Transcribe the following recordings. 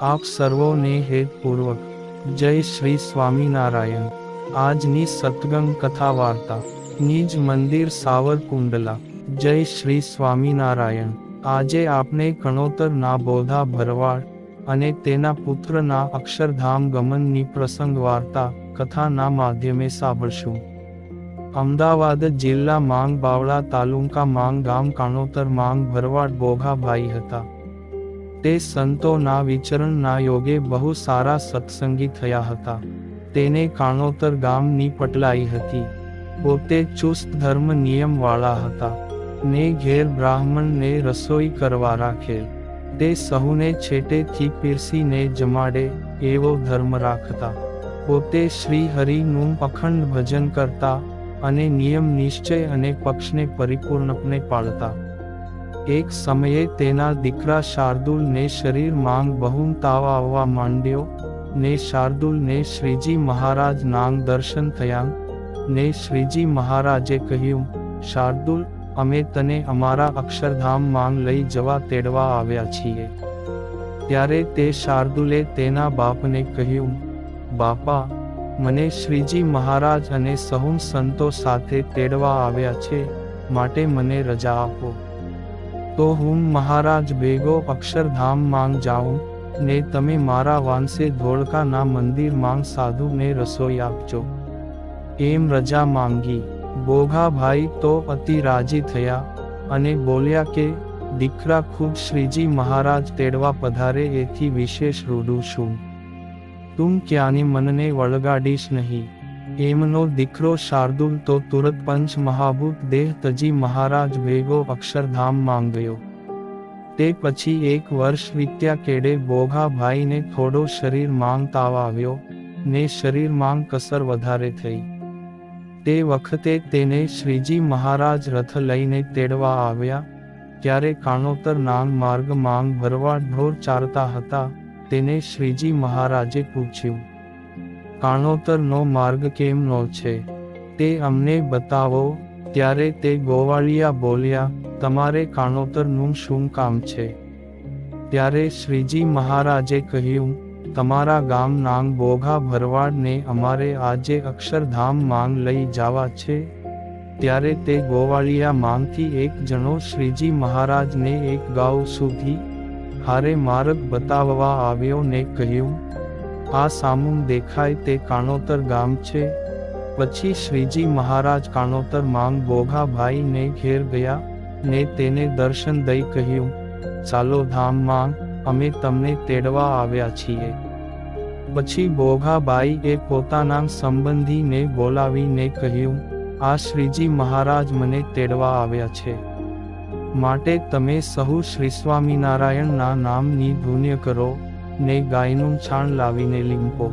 આપ સર્વોને હેતપૂર્વક જય શ્રી સ્વામિનારાયણ. આજની સતગંગ કથા વાર્તા નિજ મંદિર સાવરકુંડલા. જય શ્રી સ્વામિનારાયણ. આજે આપણે કણોતરના બોધા ભરવાડ અને તેના પુત્રના અક્ષરધામ ગમનની પ્રસંગ વાર્તા કથાના માધ્યમે સાંભળશું. અમદાવાદ જિલ્લા માંગ બાવળા તાલુકા માંગ ગામ કાણોતર માંગ ભરવાડ બોઘાભાઈ હતા. તે સંતોના વિચરણના યોગે બહુ સારા સત્સંગી થયા હતા. તેને કાણોતર ગામની પટલાઈ હતી. પોતે ચુસ્ત ધર્મ નિયમવાળા હતા. ને ઘેર બ્રાહ્મણને રસોઈ કરવા રાખેલ તે સહુને છેટેથી પીરસીને જમાડે એવો ધર્મ રાખતા. પોતે શ્રી હરિનું અખંડ ભજન કરતા અને નિયમ નિશ્ચય અને પક્ષને પરિપૂર્ણપણે પાળતા. એક સમયે તેના દીકરા શાર્દુલને શરીર માંગ બહુ તાવ આવવા માંડ્યો, ને શાર્દુલને શ્રીજી મહારાજ નાંગ દર્શન થયા, ને શ્રીજી મહારાજે કહ્યું, શાર્દુલ, અમે તને અમારા અક્ષરધામ માંગ લઈ જવા તેડવા આવ્યા છીએ. ત્યારે તે શાર્દુલે તેના બાપને કહ્યું, બાપા, મને શ્રીજી મહારાજ અને સહુન સંતો સાથે તેડવા આવ્યા છે, માટે મને રજા આપો. તો હું મહારાજ ભેગો અક્ષરધામ માંગ જાઉં, ને તમે મારા વાંસે ધોળકાના મંદિર માંગ સાધુને રસોઈ આપજો. એમ રજા માંગી. બોઘાભાઈ તો અતિ રાજી થયા, અને બોલ્યા કે, દીકરા ખુદ શ્રીજી મહારાજ તેડવા પધારે એથી વિશેષ રૂડું છું. તું ક્યાંની મનને વળગાડીશ નહીં. એમનો દીકરો શાર્દુલ તો તુરત પંચ મહાભૂત દેહ તજી મહારાજ ભેગો અક્ષરધામ માંગ્યો. તે પછી એક વર્ષ વીત્યા કેડે બોઘાભાઈને થોડો શરીર માંગ તાવ આવ્યો, ને શરીર માંગ કસર વધારે થઈ. તે વખતે તેને શ્રીજી મહારાજ રથ લઈને તેડવા આવ્યા, ત્યારે કાણોતર નામ માર્ગ માંગ ભરવા ઢોર ચારતા હતા, તેને શ્રીજી મહારાજે પૂછ્યું. કાણોતરનો માર્ગ કેમનો છે? તે અમને બતાવો. ત્યારે તે ગોવાળિયા બોલ્યા, તમારે કાણોતરનું શું કામ છે? ત્યારે શ્રીજી મહારાજે કહ્યું, તમારા ગામ નાંગ બોઘા ભરવાડને અમારે આજે અક્ષરધામ માંગ લઈ જવા છે. ત્યારે તે ગોવાળિયા માંગથી એક જણો શ્રીજી મહારાજને એક ગાઉ સુધી હારે માર્ગ બતાવવા આવ્યો ને કહ્યું આ સામું દેખાય તે કાણોતર ગામ છે. પછી શ્રીજી મહારાજ કાણોતર માંગ બોઘાભાઈને ઘેર ગયા, ને તેને દર્શન દઈ કહ્યું, ચાલો ધામ માંગ, અમે તમને તેડવા આવ્યા છીએ. પછી બોઘાબાઈ એ પોતાના સંબંધીને બોલાવીને કહ્યું, આ શ્રીજી મહારાજ મને તેડવા આવ્યા છે. માટે તમે સહુ શ્રી સ્વામિનારાયણના નામની ધૂન્ય કરો. ને ગાયનું છાણ લાવીને લીંપો.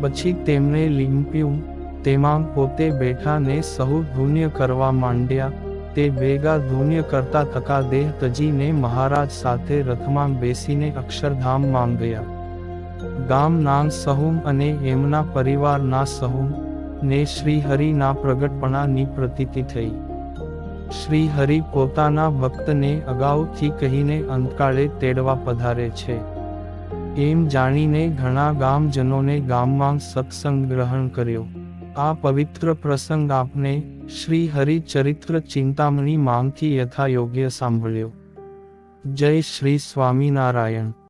પછી તેમણે લીંપ્યું, તેમાં પોતે બેઠા ને સહુ ધૂન્ય કરવા માંડ્યા, તે ભેગા ધુન્ય કરતા થકા દેહ તજીને મહારાજ સાથે રથમાં બેસીને અક્ષરધામમાં ગયા. ગામના સહુમ અને એમના પરિવારના સહુમ ને શ્રીહરિના પ્રગટપણાની પ્રતીતિ થઈ. શ્રીહરિ પોતાના ભક્તને અગાઉથી કહીને અંતકાળે તેડવા પધારે છે. એમ જાણીને ઘણા ગામજનોને ગામમાં સત્સંગ ગ્રહણ કર્યો. આ પવિત્ર પ્રસંગ આપને શ્રી હરિચરિત્ર ચિંતામણી માંગથી યથાયોગ્ય સાંભળ્યો. જય શ્રી સ્વામિનારાયણ.